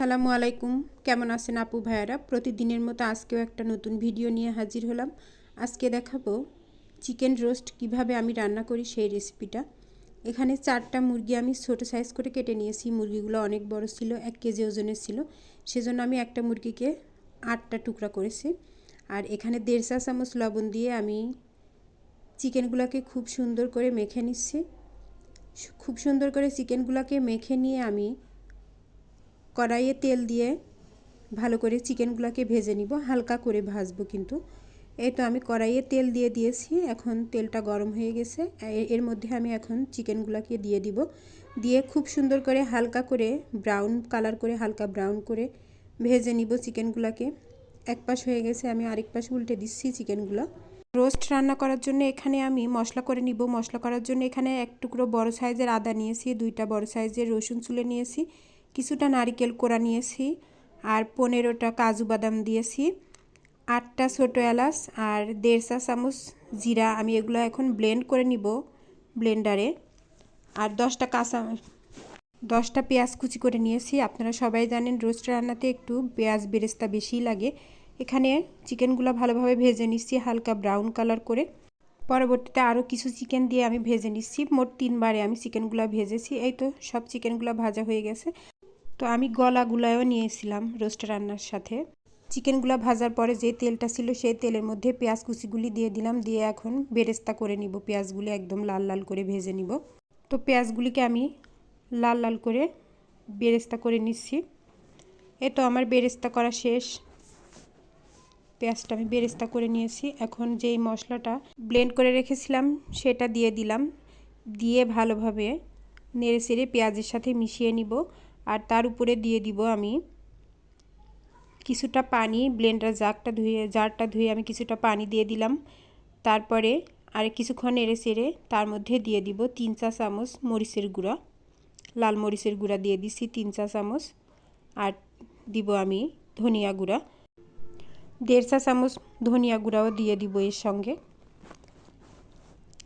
সালামু আলাইকুম। কেমন আছেন আপু ভাইয়ারা? প্রতিদিনের মতো আজকেও একটা নতুন ভিডিও নিয়ে হাজির হলাম। আজকে দেখাবো চিকেন রোস্ট কীভাবে আমি রান্না করি সেই রেসিপিটা। এখানে চারটা মুরগি আমি ছোটো সাইজ করে কেটে নিয়েছি। মুরগিগুলো অনেক বড় ছিল, এক কেজি ওজনের ছিল। সেজন্য আমি একটা মুরগিকে আটটা টুকরা করেছি। আর এখানে দেড় চা চামচ লবণ দিয়ে আমি চিকেনগুলোকে খুব সুন্দর করে মেখে নিচ্ছি। খুব সুন্দর করে চিকেনগুলোকে মেখে নিয়ে আমি কড়াইয়ে তেল দিয়ে ভালো করে চিকেনগুলোকে ভেজে নিব, হালকা করে ভাজবো কিন্তু। এই তো আমি কড়াইয়ে তেল দিয়ে দিয়েছি, এখন তেলটা গরম হয়ে গেছে। এর মধ্যে আমি এখন চিকেনগুলোকে দিয়ে দিব। দিয়ে খুব সুন্দর করে হালকা করে ব্রাউন কালার করে, হালকা ব্রাউন করে ভেজে নিব চিকেনগুলোকে। এক পাশ হয়ে গেছে, আমি আরেক পাশ উল্টে দিচ্ছি চিকেনগুলো। রোস্ট রান্না করার জন্য এখানে আমি মশলা করে নিব। মশলা করার জন্য এখানে এক টুকরো বড় সাইজের আদা নিয়েছি, দুইটা বড় সাইজের রসুন চুলে নিয়েছি। কিছুটা নারিকেল কোড়া নিয়েছি আর পনেরোটা কাজু বাদাম দিয়েছি, আটটা ছোটো এলাচ আর দেড় চা চামচ জিরা। আমি এগুলো এখন ব্লেন্ড করে নিব ব্লেন্ডারে আর দশটা কাঁচা, দশটা পেঁয়াজ কুচি করে নিয়েছি। আপনারা সবাই জানেন রোস্ট রান্নাতে একটু পেঁয়াজ বেরেস্তা বেশিই লাগে। এখানে চিকেনগুলো ভালোভাবে ভেজে নিচ্ছি হালকা ব্রাউন কালার করে। পরবর্তীতে আরও কিছু চিকেন দিয়ে আমি ভেজে নিচ্ছি। মোট তিনবারে আমি চিকেনগুলো ভেজেছি। এই তো সব চিকেনগুলো ভাজা হয়ে গেছে। তো আমি গলাগুলায়ও নিয়েছিলাম রোস্ট রান্নার সাথে। চিকেনগুলো ভাজার পরে যে তেলটা ছিল সেই তেলের মধ্যে পেঁয়াজ কুচিগুলি দিয়ে দিলাম। দিয়ে এখন বেরেস্তা করে নিব। পেঁয়াজগুলি একদম লাল লাল করে ভেজে নিব। তো পেঁয়াজগুলিকে আমি লাল লাল করে বেরেস্তা করে নিচ্ছি। এ তো আমার বেরেস্তা করা শেষ। পেঁয়াজটা আমি বেরেস্তা করে নিয়েছি। এখন যেই মশলাটা ব্লেন্ড করে রেখেছিলাম, সেটা দিয়ে দিলাম। দিয়ে ভালোভাবে নেড়ে সেড়ে পেঁয়াজের সাথে মিশিয়ে নিব। আর তার উপরে দিয়ে দিব আমি কিছুটা পানি ব্লেন্ডার জাগটা ধুয়ে, জারটা ধুয়ে আমি কিছুটা পানি দিয়ে দিলাম। তারপরে আর কিছুক্ষণ এড়ে সেড়ে তার মধ্যে দিয়ে দিব তিন চা চামচ মরিচের গুঁড়া। লাল মরিচের গুঁড়া দিয়ে দিছি তিন চা চামচ। আর দিব আমি ধনিয়া গুঁড়া। দেড় চা চামচ ধনিয়া গুঁড়াও দিয়ে দিব এর সঙ্গে।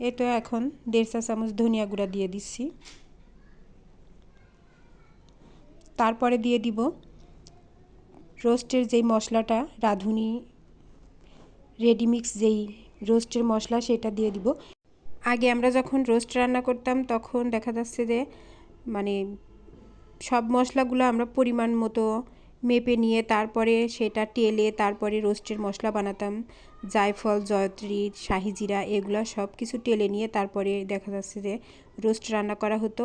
এ তো এখন দেড় চা চামচ ধনিয়া গুঁড়া দিয়ে দিচ্ছি। তারপরে দিয়ে দিব রোস্টের যেই মশলাটা, রাঁধুনি, রেডিমিক্স যেই রোস্টের মশলা সেটা দিয়ে দিব। আগে আমরা যখন রোস্ট রান্না করতাম তখন দেখা যাচ্ছে যে মানে সব মশলাগুলো আমরা পরিমাণ মতো মেপে নিয়ে তারপরে সেটা টেলে তারপরে রোস্টের মশলা বানাতাম। জায়ফল, জয়ত্রী শাহি জিরা এগুলো সব কিছু টেলে নিয়ে তারপরে দেখা যাচ্ছে যে রোস্ট রান্না করা হতো।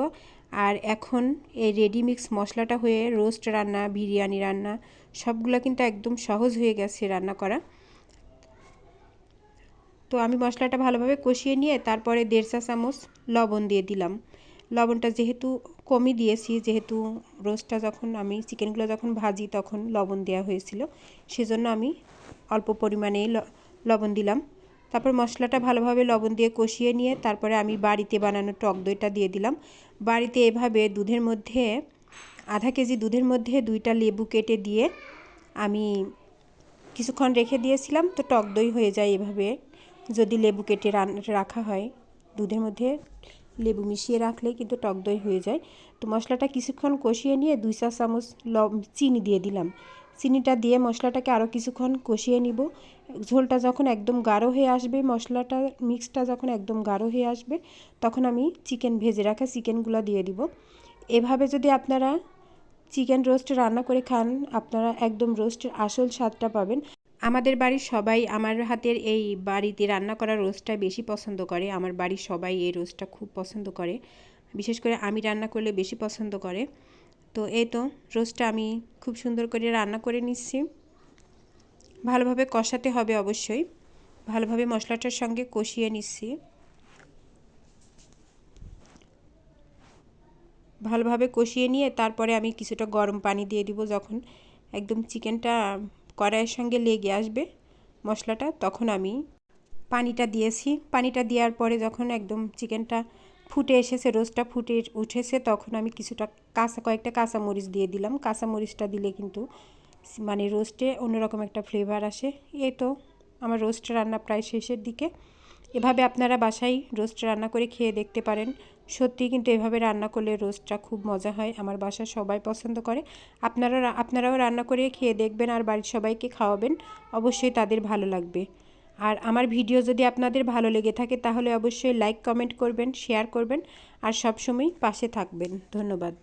আর এখন এই রেডিমিক্স মশলাটা হয়ে রোস্ট রান্না, বিরিয়ানি রান্না, সবগুলো কিন্তু একদম সহজ হয়ে গেছে রান্না করা। তো আমি মশলাটা ভালোভাবে কষিয়ে নিয়ে তারপরে দেড় চা চামচ লবণ দিয়ে দিলাম। লবণটা যেহেতু কমই দিয়েছি, যেহেতু রোস্টটা যখন আমি, চিকেনগুলো যখন ভাজি তখন লবণ দেওয়া হয়েছিল, সেজন্য আমি অল্প পরিমাণেই লবণ দিলাম। তারপর মশলাটা ভালোভাবে লবণ দিয়ে কষিয়ে নিয়ে তারপরে আমি বাড়িতে বানানো টক দইটা দিয়ে দিলাম। বাড়িতে এভাবে দুধের মধ্যে, আধা কেজি দুধের মধ্যে দুইটা লেবু কেটে দিয়ে আমি কিছুক্ষণ রেখে দিয়েছিলাম, তো টক দই হয়ে যায় এভাবে। যদি লেবু কেটে রাখা হয় দুধের মধ্যে লেবু মিশিয়ে রাখলে কিন্তু টক দই হয়ে যায়। তো মশলাটা কিছুক্ষণ কষিয়ে নিয়ে দুই চা চামচ চিনি দিয়ে দিলাম। চিনিটা দিয়ে মশলাটাকে আরও কিছুক্ষণ কষিয়ে নিব। ঝোলটা যখন একদম গাঢ় হয়ে আসবে, মশলাটা, মিক্সটা যখন একদম গাঢ় হয়ে আসবে, তখন আমি চিকেন ভেজে রাখা চিকেনগুলো দিয়ে দিব। এভাবে যদি আপনারা চিকেন রোস্ট রান্না করে খান, আপনারা একদম রোস্টের আসল স্বাদটা পাবেন। আমাদের বাড়ির সবাই আমার হাতের এই বাড়িতে রান্না করা রোস্টটা বেশি পছন্দ করে। আমার বাড়ির সবাই এই রোস্টটা খুব পছন্দ করে। বিশেষ করে আমি রান্না করলে বেশি পছন্দ করে। তো এই তো, রোস্টটা আমি খুব সুন্দর করে রান্না করে নিচ্ছি। ভালোভাবে কষাতে হবে অবশ্যই। ভালোভাবে মশলাটার সঙ্গে কষিয়ে নিচ্ছি। ভালোভাবে কষিয়ে নিয়ে তারপরে আমি কিছুটা গরম পানি দিয়ে দিব যখন একদম চিকেনটা কড়াইয়ের সঙ্গে লেগে আসবে মশলাটা, তখন আমি পানিটা দিয়েছি। পানিটা দেওয়ার পরে যখন একদম চিকেনটা ফুটে এসেছে, রোস্টটা ফুটে উঠেছে, তখন আমি কিছুটা কাঁচা, কয়েকটা কাঁচা মরিচ দিয়ে দিলাম। কাঁচা মরিচটা দিলে কিন্তু মানে রোস্টে অন্যরকম একটা ফ্লেভার আসে। এই তো, আমার রোস্ট রান্না প্রায় শেষের দিকে। এভাবে আপনারা বাসায় রোস্ট রান্না করে খেয়ে দেখতে পারেন। সত্যি কিন্তু এভাবে রান্না করলে রোস্টটা খুব মজা হয়। আমার বাসার সবাই পছন্দ করে। আপনারা আপনারাও রান্না করে খেয়ে দেখবেন আর বাড়ির সবাইকে খাওয়াবেন। অবশ্যই তাদের ভালো লাগবে। আর আমার ভিডিও যদি আপনাদের ভালো লেগে থাকে তাহলে অবশ্যই লাইক, কমেন্ট করবেন, শেয়ার করবেন। আর সবসময় পাশে থাকবেন। ধন্যবাদ।